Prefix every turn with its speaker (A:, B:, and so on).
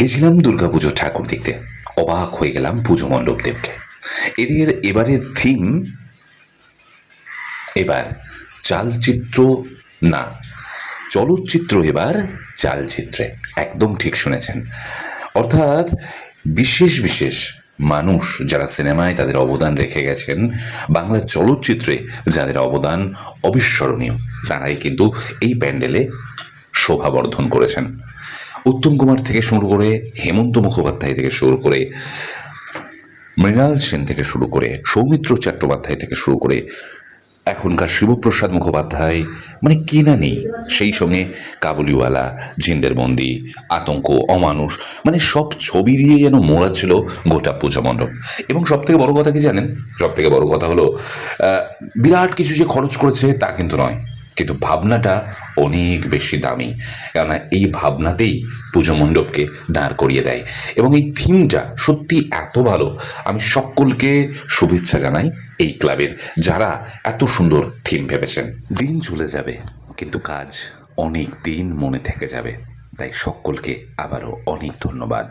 A: গেছিলাম দুর্গাপুজো ঠাকুর দেখতে। অবাক হয়ে গেলাম পুজো মণ্ডপ দেবকে এদের এবারের থিম এবার চালচিত্র না, চলচ্চিত্র এবার চালচিত্রে। একদম ঠিক শুনেছেন। অর্থাৎ বিশেষ বিশেষ মানুষ যারা সিনেমায় তাদের অবদান রেখে গেছেন, বাংলা চলচ্চিত্রে যাদের অবদান অবিস্মরণীয়, তারাই কিন্তু এই প্যান্ডেলে শোভাবর্ধন করেছেন। উত্তম কুমার থেকে শুরু করে হেমন্ত মুখোপাধ্যায় থেকে শুরু করে মৃণাল সেন থেকে শুরু করে সৌমিত্র চট্টোপাধ্যায় থেকে শুরু করে এখনকার শিবপ্রসাদ মুখোপাধ্যায় মানে কে না নেই, সেই সঙ্গে কাবুলিওয়ালা জিন্দেরবন্দি আতঙ্ক, অমানুষ মানে সব ছবি দিয়ে যেন মোড়া ছিল গোটা পূজা মণ্ডপ। এবং সব থেকে বড় কথা কি জানেন? সব থেকে বড় কথা হলো বিরাট কিছু যে খরচ করেছে তা কিন্তু নয়। কিন্তু ভাবনাটা অনেক বেশি দামি। কেননা এই ভাবনাতেই পুজো মণ্ডপকে দাঁড় করিয়ে দেয়। এবং এই থিমটা সত্যি এত ভালো, আমি সকলকে শুভেচ্ছা জানাই এই ক্লাবের, যারা এত সুন্দর থিম ভেবেছেন। দিন চলে যাবে, কিন্তু কাজ অনেক দিন মনে থেকে যাবে। তাই সকলকে আবারও অনেক ধন্যবাদ।